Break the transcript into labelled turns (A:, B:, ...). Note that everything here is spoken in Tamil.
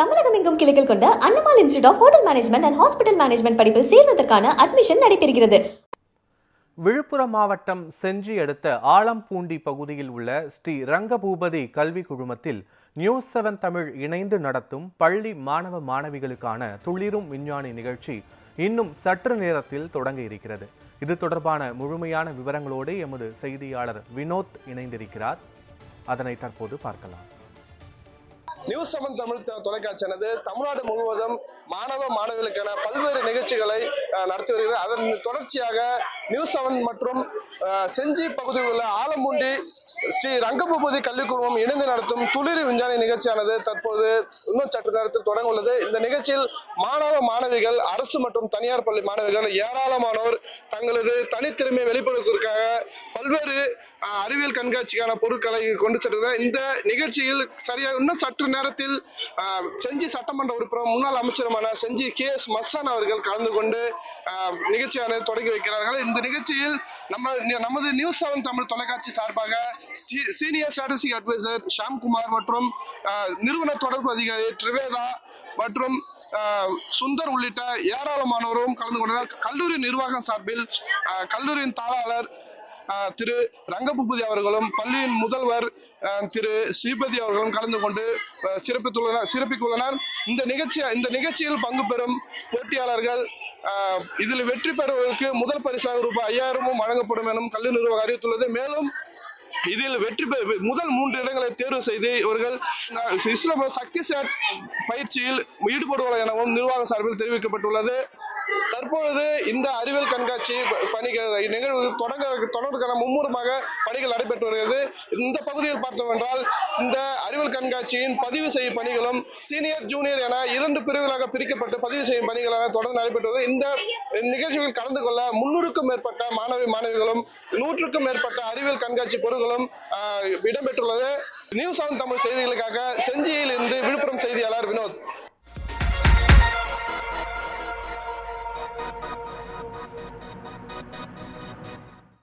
A: தமிழகம் எங்கும் கிளைகள் கொண்ட Annamal institute of hotel management and hospital management படிப்பில் சேர்வதற்கான அட்மிஷன் நடைபெறுகிறது.
B: விழுப்புரம் மாவட்டம் செஞ்சி அடுத்த ஆலம்பூண்டி பகுதியில் உள்ள ஸ்ரீ ரங்கபூபதி கல்வி குழுமத்தில் நியூஸ் செவன் தமிழ் இணைந்து நடத்தும் பள்ளி மாணவ மாணவிகளுக்கான துளிரும் விஞ்ஞானி நிகழ்ச்சி இன்னும் சற்று நேரத்தில் தொடங்க இருக்கிறது. இது தொடர்பான முழுமையான விவரங்களோடு எமது செய்தியாளர் வினோத் இணைந்திருக்கிறார். அதனை தற்போது பார்க்கலாம்.
C: நியூஸ் செவன் தமிழ் தொலைக்காட்சியானது தமிழ்நாடு முழுவதும் மாணவ மாணவிகளுக்கான பல்வேறு நிகழ்ச்சிகளை நடத்தி வருகிறது. அதன் தொடர்ச்சியாக நியூஸ் செவன் மற்றும் செஞ்சி பகுதியில் உள்ள ஆலம்பூண்டி ஸ்ரீ ரங்கபூபதி கல்விக்குழுமம் இணைந்து நடத்தும் துளிர் விஞ்ஞானி நிகழ்ச்சியானது தற்போது இன்னும் சற்று நேரத்தில் தொடங்க உள்ளது இந்த நிகழ்ச்சியில் மாணவ மாணவிகள் அரசு மற்றும் தனியார் பள்ளி மாணவிகள் ஏராளமானோர் தங்களது தனித்திறமையை வெளிப்படுத்துவதற்காக பல்வேறு அறிவியல் கண்காட்சிக்கான பொருட்களை கொண்டு சென்றது இந்த நிகழ்ச்சியில் சரியாக இன்னும் சற்று நேரத்தில் செஞ்சி சட்டமன்ற உறுப்பினர் முன்னாள் அமைச்சருமான செஞ்சி கே எஸ் மஸ்தான் அவர்கள் கலந்து கொண்டு நிகழ்ச்சியானது தொடங்கி வைக்கிறார்கள். இந்த நிகழ்ச்சியில் நம்ம நமது நியூஸ் செவன் தமிழ் தொலைக்காட்சி சார்பாக சீனியர் ஸ்ட்ராட்டஜிக் அட்வைசர் ஷாம்குமார் மற்றும் நிறுவன தொடர்பு அதிகாரி ட்ரிவேதா மற்றும் சுந்தர் உள்ளிட்ட ஏராளமானோரும் கலந்து கொண்டனர். கல்லூரி நிர்வாகம் சார்பில் கல்லூரியின் தாளாளர் திரு ரங்கபூபதி அவர்களும் பள்ளியின் முதல்வர் திரு ஸ்ரீபதி அவர்களும் கலந்து கொண்டு சிறப்பித்துள்ளனர் சிறப்பித்துள்ளனர் இந்த நிகழ்ச்சி இந்த நிகழ்ச்சியில் பங்கு பெறும் போட்டியாளர்கள் இதில் வெற்றி பெறுவதற்கு முதல் பரிசாக ரூபாய் ஐயாயிரமும் வழங்கப்படும் எனும் கல்வி நிறுவனம் அறிவித்துள்ளது. மேலும் இதில் வெற்றி பெ முதல் மூன்று இடங்களை தேர்வு செய்து இவர்கள் அஹ், இஸ்லாம் சக்தி சேட் பயிற்சியில் ஈடுபடுவார்கள் எனவும் நிர்வாக சார்பில் தெரிவிக்கப்பட்டுள்ளது. தற்பொழுது இந்த அறிவியல் கண்காட்சி பணிகள் நிகழ்வு தொடங்க தொடர்வதற்கான மும்முரமாக பணிகள் நடைபெற்று வருகிறது. இந்த பகுதியில் பார்த்தோம் என்றால் இந்த அறிவியல் கண்காட்சியின் பதிவு செய்யும் பணிகளும் சீனியர் ஜூனியர் என இரண்டு பிரிவுகளாக பிரிக்கப்பட்டு பதிவு செய்யும் பணிகளாக தொடர்ந்து நடைபெற்று வருகிறது. இந்த நிகழ்ச்சிகளில் கலந்து கொள்ள முன்னூறுக்கும் மேற்பட்ட மாணவி மாணவிகளும் நூற்றுக்கும் மேற்பட்ட அறிவியல் கண்காட்சி பொருட்களும் இடம்பெற்றுள்ளது. நியூஸ் ஆன் தமிழ் செய்திகளுக்காக செஞ்சியில் இருந்து விழுப்புரம் செய்தியாளர் வினோத்.